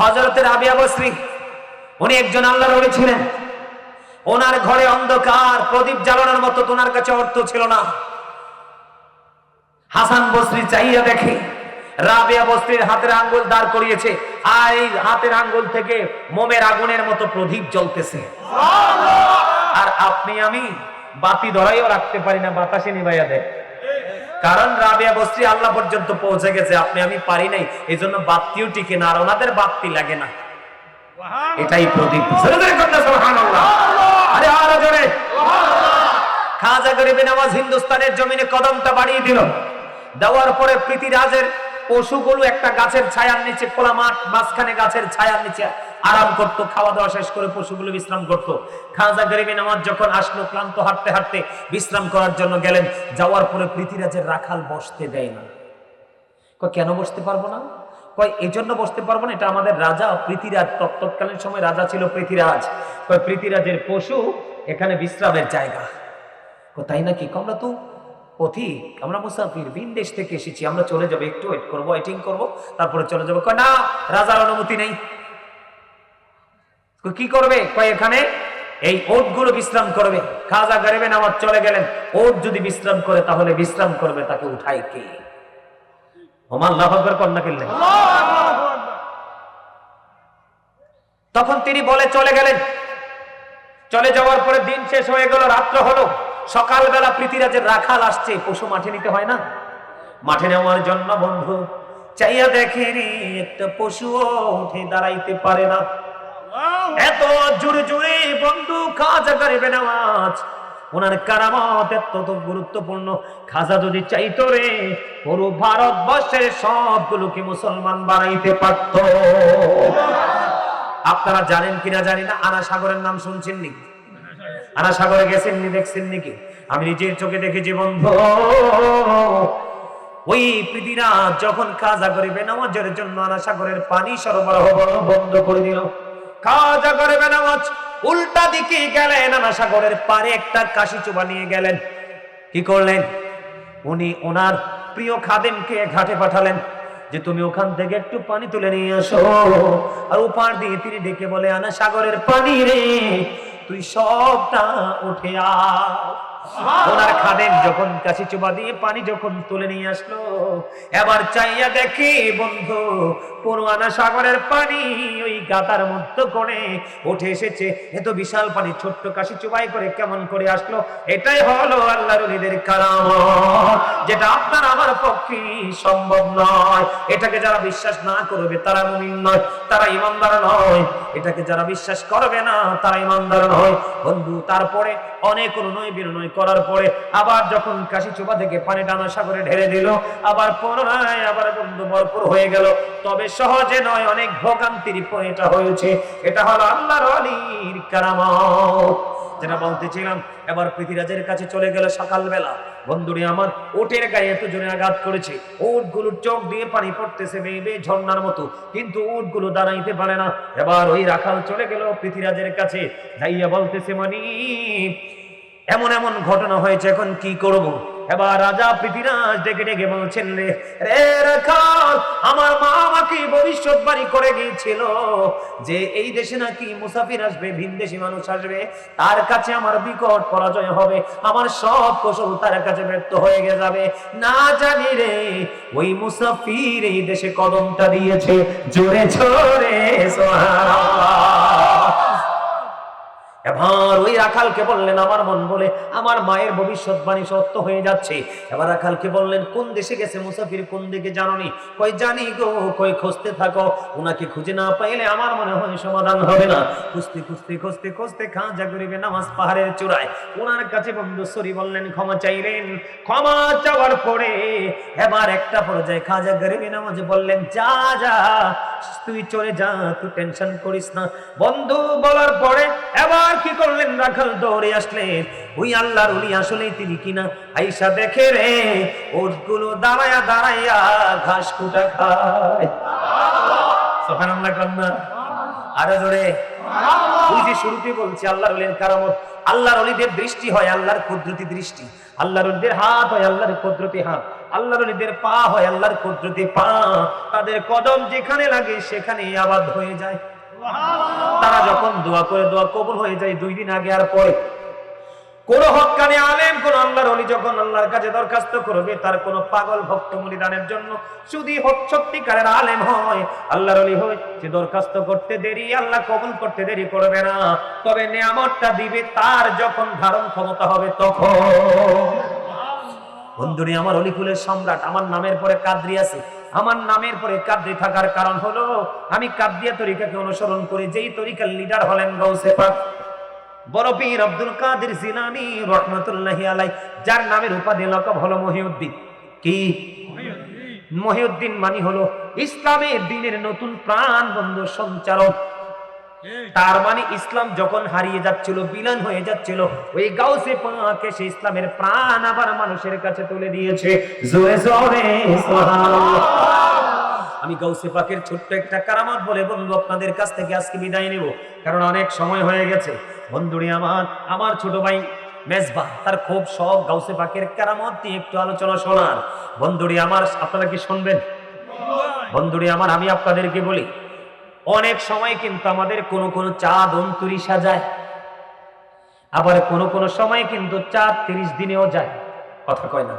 হজরতের আবিয়া বসরি উনি একজন আল্লাহর ওলি ছিলেন। ওনার ঘরে অন্ধকার প্রদীপ জ্বালানোর মতো তো ওনার কাছে অর্থ ছিল না। হাসান বসরি চাইয়া দেখে রাবিয়া বস্তির হাতের আঙ্গুল দাঁড় করিয়েছে। আর এই হাতের আঙ্গুল থেকে মোমের আগুনের মতো প্রদীপ জ্বলতেছে। আর আপনি আমি বাতি ধরাইও রাখতে পারি না বাতাসে নিভাইয়া দেয়। কারণ রাবিয়া বস্ত্রী আল্লাহ পর্যন্ত পৌঁছে গেছে আপনি আমি পারি নাই এই জন্য বাত্তিও টিকে না আর ওনাদের বাত্তি লাগে না। এটাই প্রদীপ। আরে আরও জোরে। খাজা গরিবে নামাজ হিন্দুস্তানের জমিনে কদমটা বাড়িয়ে দিল। দেওয়ার পরে পৃথিরাজের পশুগুলো একটা গাছের ছায়ার নিচে, খোলা মাঠ, মাঝখানে গাছের ছায়ার নিচে আরাম করত খাওয়া দাওয়া শেষ করে পশুগুলো বিশ্রাম করত। খাজা গরিবে নামাজ যখন আসলো, ক্লান্ত হাঁটতে হাঁটতে বিশ্রাম করার জন্য গেলেন। যাওয়ার পরে পৃথিরাজের রাখাল বসতে দেয় না। কেন বসতে পারব না? কয় এই জন্য বসতে পারব না, এটা আমাদের রাজা পৃথিরাজ তৎ- তৎকালীন সময় রাজা ছিল পৃথিরাজ কয় পৃথিরাজের পশু এখানে বিশ্রামের জায়গা। তাই নাকি আমরা তো? পথিক আমরা মুসাফির, ভিন দেশ থেকে এসেছি, আমরা চলে যাব, একটু ওয়েট করব ওয়েটিং করব, তারপরে চলে যাব। না, রাজার অনুমতি নেই। কি করবে? কয়, এখানে এই ওটগুলো বিশ্রাম করবে। খাজা গরিবে নামাজ চলে গেলেন। ওট যদি বিশ্রাম করে, তাহলে বিশ্রাম করবে, তাকে উঠাই কে? ওমান লাভ আকবর, কন্যা কিনলেন। তখন তিনি বলে, চলে গেলেন। চলে যাওয়ার পরে দিন শেষ হয়ে গেল, রাত্র হলো। সকালবেলা পৃথিরাজের রাখাল আসছে, পশু মাঠে নিতে হয় না? মাঠে নেওয়ার জন্য বন্ধু, চাইয়া দেখে রে, একটা পশুও উঠে দাঁড়াইতে পারে না। এত জোরে জোরে বন্ধু, খাজা করিবে নামাজ, ওনার কারামত এত গুরুত্বপূর্ণ। খাজা যদি চাইতো রে, পুরো ভারতবর্ষের সবগুলোকে মুসলমান বানাইতে পারত। আপনারা জানেন কিনা জানি না আনা সাগরের নাম শুনছেন নাকি আনা সাগরে গেছেন নি, দেখছেন নাকি আমি নিজের চোখে দেখেছি, বন্ধু। ওই পৃথিবীরাজ যখন খাজা করিবে, নামাজের জন্য আনা সাগরের পানি সরবরাহ বন্ধ করে দিল। খাজা করিবে নামাজ। উল্টা দিকে গেলেন আনা সাগরের পারে একটা কাশি চোবা নিয়ে গেলেন। কি করলেন? উনি ওনার প্রিয় খাদেমকে ঘাটে পাঠালেন যে, তুমি ওখান থেকে একটু পানি তুলে নিয়ে আসো। আর উপার দিয়ে তিনি ডেকে বলে আনা সাগরের পানি রে তুই সবটা উঠে ওনার খাদেম যখন কাশি চোবা দিয়ে পানি যখন তুলে নিয়ে আসলো, এবার চাইয়া দেখি বন্ধু, পুরোয়ানা সাগরের পানি ওই গাতার মধ্যে করে উঠে এসেছে। এত বিশাল পানি, ছোট্ট কাশি চুবাই করে কেমন করে আসলো? এটাই হলো আল্লাহর ওলিদের কারাম। যেটা আপনার আমার পক্ষে সম্ভব নয়। এটাকে যারা বিশ্বাস না করবে, তারা মুমিন নয়, তারা ইমানদার নয়। এটাকে যারা বিশ্বাস করবে না, তারা ইমানদার নয়। বন্ধু, তারপরে অনেক অনুনয় বিনয় করার পরে আবার যখন কাশি চোপা থেকে পানি টানা সাগরে ঢেলে দিল, আবার পুনরায় আবার বন্ধু ভরপুর হয়ে গেল। তবে সহজে নয়, অনেক ভোগান্তির পরে এটা হয়েছে। এটা হলো আল্লাহর আলীর কারামত। যেটা বলতেছিলাম, এবার পৃথিরাজের কাছে চলে গেল সকালবেলা। বন্ধুরে আমার ওটের গায়ে এত জোরে আঘাত করেছে। ওটগুলোর চোখ দিয়ে পানি পড়তেছে বেয়ে বেয়ে ঝর্ণার মতো। কিন্তু ওটগুলো দাঁড়াইতে পারে না। এবার ওই রাখাল চলে গেল পৃথিরাজের কাছে। যাইয়া বলতেছে মানি এমন এমন ঘটনা হয়েছে এখন কি করব। এবার রাজা পৃথিরাজ ডেকে ডেকে বলছেন রে রে রাখাল, আমার মা আমাকে ভবিষ্যৎবাণী করে গিয়েছিল যে এই দেশে নাকি মুসাফির আসবে, ভিনদেশি মানুষ আসবে, তার কাছে আমার বিকট পরাজয় হবে, আমার সব কৌশল তার কাছে ব্যর্থ হয়ে গে যাবে। না জানি রে, ওই মুসাফির এই দেশে কদমটা দিয়েছে, জোরে জোরে ছোরে এবার ওই রাখালকে বললেন, আমার মন বলে আমার মায়ের ভবিষ্যৎবাণী সত্য হয়ে যাচ্ছে। এবার রাখালকে বললেন, কোন দেশে গেছে মুসাফির, কোন দিকে জাননি? কই জানি গো, কই খুঁজতে থাকো। ওনাকে খুঁজে না পাইলে আমার মনে হয় সমাধান হবে না। খুঁজতে খুঁজতে খুঁজতে খুঁজতে খাঁজা গরিবে নামাজ পাহাড়ের চূড়ায়। ওনার কাছে বন্ধু সরি বললেন, ক্ষমা চাইলেন। ক্ষমা চাওয়ার পরে এবার একটা পর্যায়ে খাজা গরিবে নামাজ বললেন, যা যা, তুই চলে যা, তুই টেনশন করিস না। বন্ধু বলার পরে এবার কি করলেন রাখাল দৌড়ে আসলেন? ওই আল্লাহর উনি আসলে তিনি কিনা? আইসা দেখে রে ওটগুলো দাঁড়ায়া দাঁড়াইয়া ঘাস কুটা খায়। কন্যা। আরও জোরে। ওই যে শুরুতে বলছি আল্লাহর কারামত। আল্লাহর অলিদের দৃষ্টি হয় আল্লাহর কুদরতি দৃষ্টি। আল্লাহর অলিদের হাত হয় আল্লাহর কুদরতি হাত। আল্লাহর অলিদের পা হয় আল্লাহর কুদরতি পা। তাদের কদম যেখানে লাগে সেখানে আবাদ হয়ে যায়। তারা যখন দোয়া করে, দোয়া কবুল হয়ে যায়, দুই দিন আগে আর পরে। কোন হকানি আলেম, কোন আল্লাহর অলি যখন আল্লাহর কাছে দরখাস্ত করবে, তার কোন পাগল ভক্ত মুনিদানের জন্য শুধু সত্যিকারের আলেম হয়, আল্লাহর অলি হয় যে দরখাস্ত করতে দেরি, আল্লাহ কবুল করতে দেরি করবে না। তবে নিয়ামতটা দিবে তার যখন ধারণ ক্ষমতা হবে তখন। বন্ধুরি, আমার অলিকুলের সম্রাট, আমার নামের পরে কাদ্রি আছে। আমার নামের পরে কাদ্রি থাকার কারণ হলো, আমি কাদ্রিয়া তরিকাকে অনুসরণ করে, যেই তরিকার লিডার হলেন গৌসে পাক। বড় পীর আব্দুল কাদের জিলানি রহমতুল্লাহি আলাই যার নামের উপাধি লকব হলো মহিউদ্দিন। কি? মহিউদ্দিন। মানি হলো ইসলামের দিনের নতুন প্রাণ বন্ধ সঞ্চারক তার মানে ইসলাম যখন হারিয়ে যাচ্ছিল, বিলান হয়ে যাচ্ছিল, ওই গাউসে পাকে সে ইসলামের প্রাণ আবার মানুষের কাছে তুলে দিয়েছে। জোরে জোরে আমি গাউসে পাকের ছোট্ট একটা কারামত বলে বন্ধু আপনাদের কাছ থেকে আজকে বিদায় নেব। কারণ অনেক সময় হয়ে গেছে। বন্ধুরি আমার আমার ছোট ভাই মেজবা, তার খুব শখ গাউসে পাকের কারামত নিয়ে একটু আলোচনা শোনার। বন্ধুরি আমার, আপনারা কি শুনবেন? বন্ধুরি আমার, আমি আপনাদেরকে বলি অনেক সময় কিন্তু আমাদের কোনো কোনো চাঁদ অন্তরি সাজায় আবার কোনো কোনো সময় কিন্তু চাঁদ তিরিশ দিনেও যায়। কথা কয় না?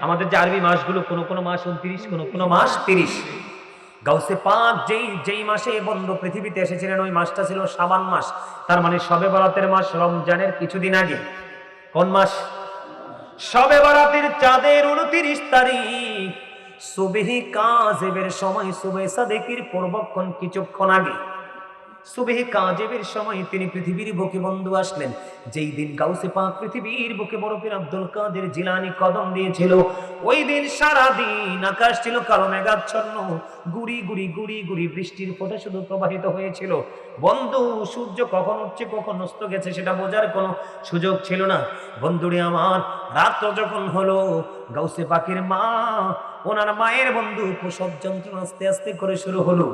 আমাদের যে আরবি মাসগুলো, কোনো কোনো মাস উনত্রিশ, কোনো কোনো মাস তিরিশ। গাউসে পাঁচ যেই যেই মাসে বন্ধু পৃথিবীতে এসেছিলেন, ওই মাসটা ছিল সাবান মাস। তার মানে সবে বরাতের মাস রমজানের কিছুদিন আগে। কোন মাস? সবে বরাতের চাঁদের উনত্রিশ তারিখ। সুবেহি কাজেবের সময় সুবে সাদেকির পূর্বক্ষণ কিছুক্ষণ আগে। সুবেহি কাজেবের সময় তিনি পৃথিবীর বুকে বন্ধু আসলেন। যেই দিন গাউসে পাক পৃথিবীর বুকে বরফের আব্দুল কাদের জিলানি কদম দিয়েছিল, ওই দিন সারাদিন আকাশ ছিল কালো মেঘাচ্ছন্ন। গুড়ি গুড়ি গুড়ি গুড়ি বৃষ্টির ফোঁটা শুধু প্রবাহিত হয়েছিল। বন্ধু, সূর্য কখন উঠছে, কখন অস্ত গেছে সেটা বোঝার কোনো সুযোগ ছিল না। বন্ধুরে আমার, রাত্র যখন হলো, গাউসে পাখির মা, ওনার মায়ের বন্ধু প্রসব যন্ত্রণা আস্তে আস্তে করে শুরু হলো।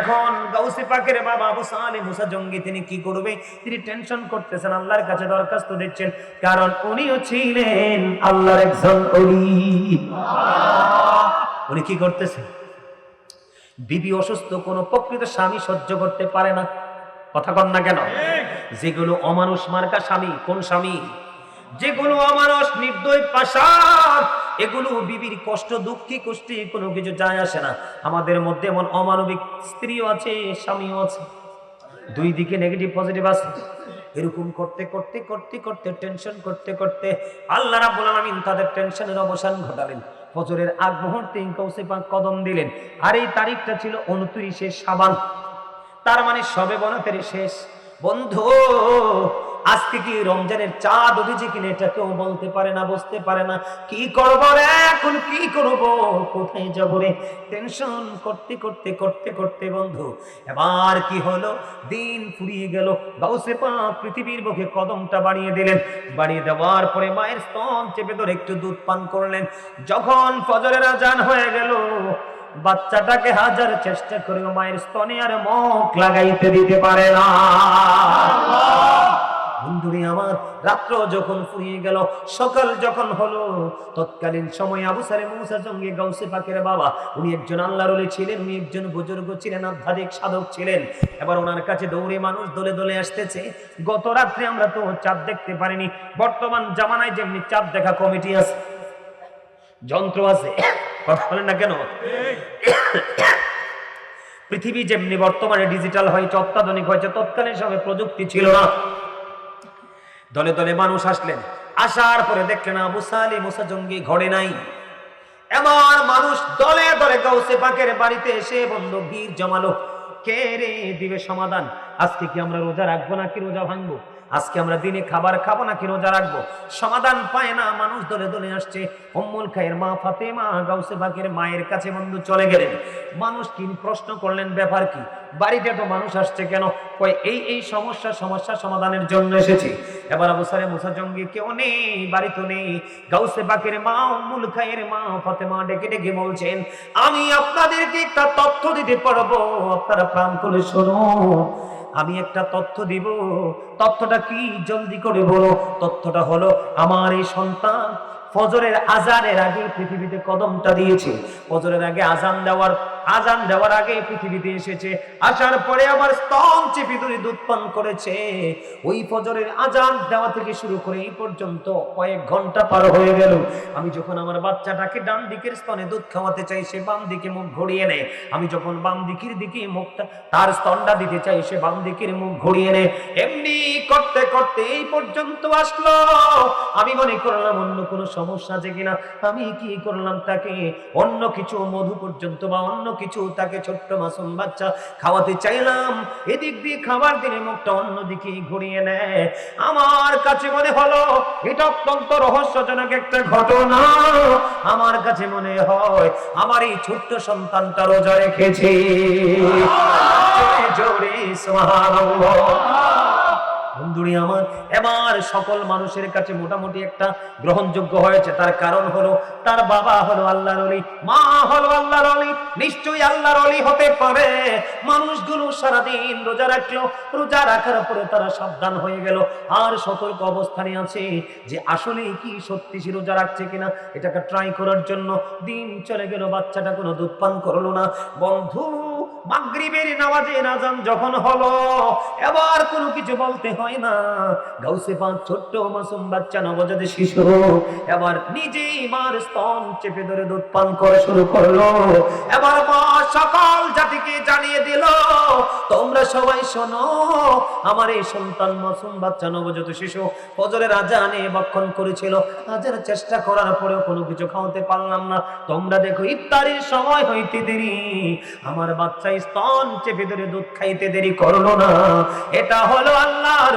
এখন গাউসে পাখির বাবা আবু সালে মুসা জঙ্গি, তিনি কি করবে? তিনি টেনশন করতেছেন, আল্লাহর কাছে দরখাস্ত দিচ্ছেন, কারণ উনিও ছিলেন আল্লাহর একজন অলি উনি কি করতেছেন? বিবি অসুস্থ, কোনো প্রকৃত স্বামী সহ্য করতে পারে না। কথা কন না কেন? যেগুলো অমানুষ মার্কা স্বামী, কোন স্বামী? যেগুলো অমানুষ নির্দয় পাশার এগুলো বিবির কষ্ট, দুঃখী, কষ্টে কোনো কিছু যায় আসে না। আমাদের মধ্যে এমন অমানবিক স্ত্রীও আছে, স্বামীও আছে। দুই দিকে নেগেটিভ পজিটিভ আছে। এরকম করতে করতে করতে করতে টেনশন করতে করতে আল্লাহ রাব্বুল আলামিন তাদের টেনশনের অবসান ঘটালেন। ফজরের আগ মুহূর্তে কৌসে পাক কদম দিলেন। আর এই তারিখটা ছিল উনত্রিশে সাবান তার মানে সবে বনাতের শেষ। বন্ধু আজকে কি রমজানের চাঁদ উঠেছে কিনা এটা কেউ বলতে পারে না, বুঝতে পারে না। কি করব রে? এখন কি করব? কোথায় যাব রে? টেনশন করতে করতে করতে করতে বন্ধু, এবার কি হলো? দিন ফুরিয়ে গেল। গাউসে পা পৃথিবীর মুখে কদমটা বাড়িয়ে দিলেন। বাড়িয়ে দেওয়ার পরে মায়ের স্তন চেপে ধরে একটু দুধ পান করলেন। যখন ফজরের আজান হয়ে গেল, বাচ্চাটাকে হাজার চেষ্টা করে মায়ের স্তনে আর মুখ লাগাইতে দিতে পারে না। বন্ধুরে আমার, রাত্র যখন ফুরিয়ে গেল, সকাল যখন হলো, তৎকালীন সময় আবু সালে মৌসার সঙ্গে গাউসে পাকের বাবা, উনি একজন আল্লাহর ওলি ছিলেন, উনি একজন বুজুর্গ ছিলেন, আধ্যাত্মিক সাধক ছিলেন। এবার ওনার কাছে দৌড়ে মানুষ দলে দলে আসতেছে। গত রাত্রে আমরা তো চাঁদ দেখতে পারিনি, বর্তমান জামানায় যেমনি চাঁদ দেখা কমিটি আছে, যন্ত্র আছে, কথা বলেন না কেন? পৃথিবী যেমনি বর্তমানে ডিজিটাল হয়েছে, অত্যাধুনিক হয়েছে, তৎকালীন সময় প্রযুক্তি ছিল না। দলে দলে মানুষ আসলেন। আসার পরে দেখলেন আবু সালি মুসা জঙ্গি ঘরে নাই। এমন মানুষ দলে দলে গাউসে পাকের বাড়িতে এসে বন্ধ ভিড় জমালো, কে রে, দিবে সমাধান? আজকে কি আমরা রোজা রাখব নাকি রোজা ভাঙবো? আজকে আমরা দিনে খাবার খাব নাকি রোজা রাখব? সমাধান পায় না, মানুষ দলে দলে আসছে। অম্মুল খায়ের মা ফাতেমা গাউসে পাকের মায়ের কাছে বন্ধু চলে গেলেন। মানুষ কি প্রশ্ন করলেন, ব্যাপার কি? বাড়িতে তো মানুষ আসছে কেন? কয়, এই এই সমস্যা সমস্যা সমাধানের জন্য এসেছি। এবার অবসরে মুসা জঙ্গি কেউ নেই, বাড়ি তো নেই। গাউসে পাকের মা অম্মুল খায়ের মা ফাতেমা ডেকে ডেকে বলছেন, আমি আপনাদেরকে একটা তথ্য দিতে পারব। আপনারা প্রাণ করে শোনো। আমি একটা তথ্য দিব। তথ্যটা কি? জলদি করে বলো। তথ্যটা হলো, আমার এই সন্তান ফজরের আজানের আগে পৃথিবীতে কদমটা দিয়েছে। ফজরের আগে আজান দেওয়ার আজান দেওয়ার আগে পৃথিবীতে এসেছে। আসার পরে আবার স্তন চেপে ধরে দুধ পান করেছে। ওই ফজরের আজান দেওয়া থেকে শুরু করে এই পর্যন্ত কয়েক ঘণ্টা পার হয়ে গেল। আমি যখন আমার বাচ্চাটাকে ডান দিকের স্তনে দুধ খাওয়াতে চাই, সে বাম দিকে মুখ ঘুরিয়ে নেয়। আমি যখন বাম দিকের দিকে মুখটা, তার স্তনটা দিতে চাই, সে বাম দিকের মুখ ঘুরিয়ে নেয়। এমনি করতে করতে এই পর্যন্ত আসলো। আমি মনে করলাম, অন্য কোনো সমস্যা আছে কিনা? আমি কি করলাম তাকে? অন্য কিছু মধু পর্যন্ত বা অন্য কিছু, তাকে ছোট্ট মাসুম বাচ্চা খাওয়াতে চাইলাম। এদিক দিয়ে খাবার দিনে মুখটা অন্যদিকে ঘুরিয়ে নেয়। আমার কাছে মনে হলো, এটা অত্যন্ত রহস্যজনক একটা ঘটনা। আমার কাছে মনে হয়, আমার এই ছোট্ট সন্তানটা রোজা রেখেছে। জোরে, সুবহানাল্লাহ। বন্ধুরি আমার। এবার সকল মানুষের কাছে মোটামুটি একটা গ্রহণযোগ্য হয়েছে। তার কারণ হলো, তার বাবা হলো আল্লাহর অলি মা হলো আল্লাহর অলি নিশ্চয়ই আল্লাহর অলি হতে পারে। মানুষগুলো সারাদিন রোজা রাখল, রোজা রাখার পরে তারা সাবধান হয়ে গেল। আর সতর্ক অবস্থানে আছে যে আসলে কি সত্যি সে রোজা রাখছে কিনা, এটাকে ট্রাই করার জন্য দিন চলে গেল, বাচ্চাটা কোনো দুধ পান করল না। বন্ধু, মাগরিবের নামাজে নাজান যখন হলো, এবার কোনো কিছু বলতে হয় না। গাউসে পাঁচ ছোট্ট মাসুম বাচ্চা, নবজাত শিশু এবার নিজেই মার স্তন চেপে ধরে দুধ পান করে শুরু করল। এবার মা জাতিকে জানিয়ে দিল, তোমরা সবাই শোনো, আমার এই সন্তান মাসুম বাচ্চা, নবজাত শিশু ফজরের আজানে বক্ষণ করেছিল। আজার চেষ্টা করার পরেও কোনো কিছু খাওয়াতে পারলাম না। তোমরা দেখো ইফতারির সময় হইতে দেরি। আমার বাচ্চা স্তন চেপে ধরে দুধ খাইতে দেরি করল না। এটা হলো আল্লাহর